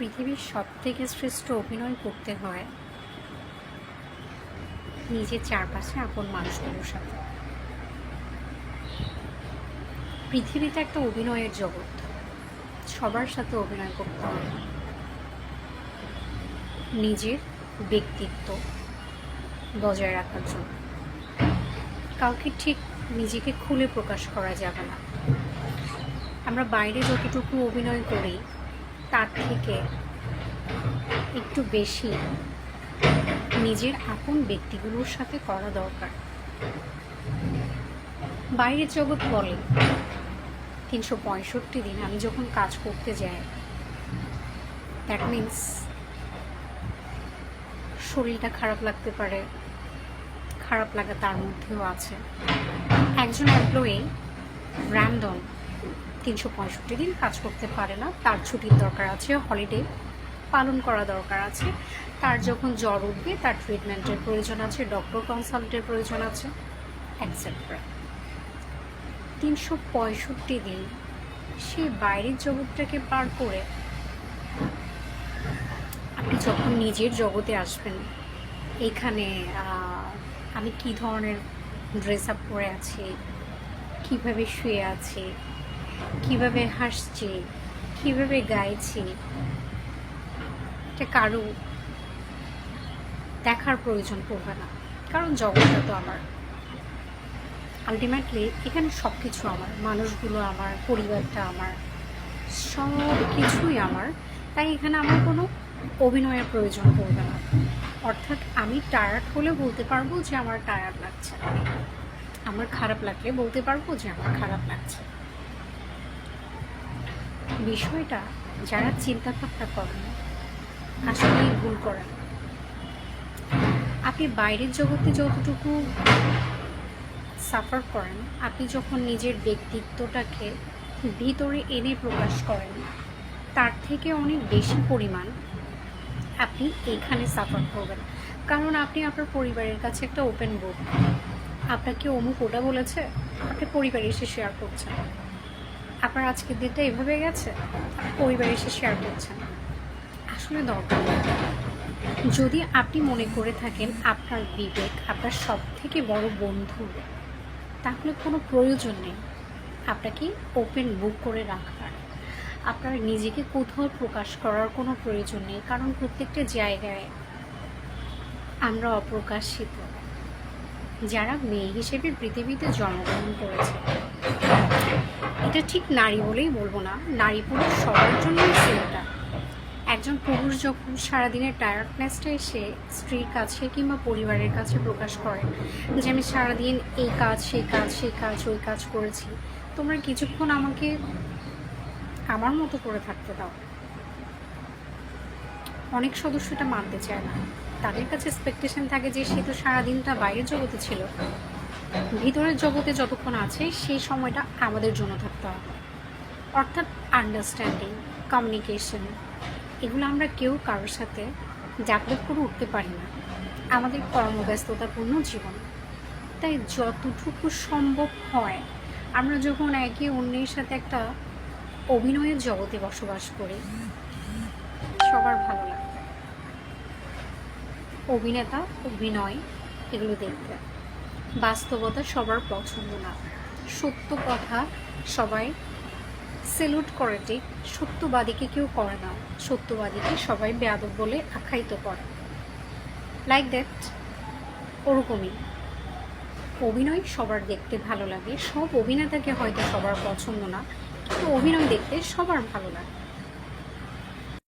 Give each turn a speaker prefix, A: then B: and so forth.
A: পৃথিবীর সব থেকে শ্রেষ্ঠ অভিনয় করতে হয় নিজের চারপাশে আপন মানুষগুলোর সাথে। পৃথিবীতে একটা অভিনয়ের জগৎ। সবার সাথে অভিনয় করতে হয়। নিজের ব্যক্তিত্ব বজায় রাখার জন্য। কাউকে ঠিক নিজেকে খুলে প্রকাশ করা যাবে না। আমরা বাইরে যতটুকু অভিনয় করি তার থেকে একটু বেশি নিজের আপন ব্যক্তিগুলোর সাথে করা দরকার। বাইরের জগৎ বলে তিনশো পঁয়ষট্টি দিন আমি যখন কাজ করতে যাই দ্যাট মিন্স শরীরটা খারাপ লাগতে পারে, খারাপ লাগা তার মধ্যেও আছে। একজন এমপ্লয়ি র্যান্ডম তিনশো পঁয়ষট্টি দিন কাজ করতে পারে না। তার ছুটির দরকার আছে হলিডে পালন করা দরকার আছে। তার যখন জ্বর উঠবে, তার ট্রিটমেন্টের প্রয়োজন আছে ডক্টর কনসাল্টের প্রয়োজন আছে অ্যাটসেট্রা তিনশো পঁয়ষট্টি দিন সে বাইরের জগৎটাকে পার করে আপনি যখন নিজের জগতে আসবেন, এখানে আমি কি ধরনের ড্রেস আপ পরে আছি, কীভাবে শুয়ে আছি কীভাবে হাসছি, কীভাবে গাইছি, এটা কারও দেখার প্রয়োজন পড়বে না। কারণ জগৎটা তো আমার। আলটিমেটলি এখানে সব কিছু আমার, মানুষগুলো আমার, পরিবারটা আমার সব কিছুই আমার। তাই এখানে আমার কোনো অভিনয়ের প্রয়োজন পড়বে না। অর্থাৎ আমি টায়ার্ড হলে বলতে পারব যে আমার টায়ার্ড লাগছে। আমার খারাপ লাগলে বলতে পারব যে আমার খারাপ লাগছে। বিষয়টা যারা চিন্তা ভাবনা করেন, আসলেই ভুল করেন। আপনি বাইরের জগতে যতটুকু সাফার করেন, আপনি যখন নিজের ব্যক্তিত্বটাকে ভিতরে এনে প্রকাশ করেন, তার থেকে অনেক বেশি পরিমাণ আপনি এখানে সাফার করবেন। কারণ আপনি আপনার পরিবারের কাছে একটা ওপেন বুক আপনাকে অমুক ওটা বলেছে, আপনি পরিবারে এসে শেয়ার করছেন। আপনার আজকের দিনটা এভাবে গেছে? পরিবারে এসে শেয়ার করছেন। আসলে দরকার। যদি আপনি মনে করে থাকেন আপনার বিবেক আপনার সব থেকে বড় বন্ধু, তাহলে কোনো প্রয়োজন নেই। আপনাকে ওপেন বুক করে রাখার। আপনার নিজেকে কোথাও প্রকাশ করার কোনো প্রয়োজন নেই, কারণ প্রত্যেকটা জায়গায় আমরা অপ্রকাশিত। যারা মেয়ে হিসেবে পৃথিবীতে জন্মগ্রহণ করেছে এটা ঠিক নারী বলেই বলব না। নারী পুরুষ সবার জন্যই সেটা একজন পুরুষ যখন সারাদিনের টায়ার্ডনেসটা এসে স্ত্রীর কাছে কিংবা পরিবারের কাছে প্রকাশ করে যে আমি সারাদিন এই কাজ, সেই কাজ সেই কাজ, ওই কাজ করেছি, তোমরা কিছুক্ষণ আমাকে আমার মতো করে থাকতে দাও। অনেক সদস্য এটা মানতে চায় না। তাদের কাছে এক্সপেকটেশন থাকে যে সে তো সারাদিনটা বাইরের জগতে ছিল। ভিতরের জগতে যতক্ষণ আছে, সেই সময়টা আমাদের জন্য থাকতে হবে। অর্থাৎ আন্ডারস্ট্যান্ডিং কমিউনিকেশন এগুলো আমরা কেউ কারোর সাথে জাগ্রত করে উঠতে পারি না। আমাদের কর্মব্যস্ততাপূর্ণ জীবন। তাই যতটুকু সম্ভব হয়, আমরা যখন একে অন্যের সাথে একটা অভিনয়ের জগতে বসবাস করি, সবার ভালো লাগবে। অভিনেতা, অভিনয়, এগুলো দেখতে। বাস্তবতা সবার পছন্দ না। সত্য কথা সবাই সেলুট করে, ঠিক? সত্যবাদীকে কেউ করে না। সত্যবাদীকে সবাই বেয়াদব বলে আখ্যায়িত করে। লাইক দ্যাট ওরকমই। অভিনয় সবার দেখতে ভালো লাগে। সব অভিনেতাকে হয়তো সবার পছন্দ না, কিন্তু অভিনয় দেখতে সবার ভালো লাগে।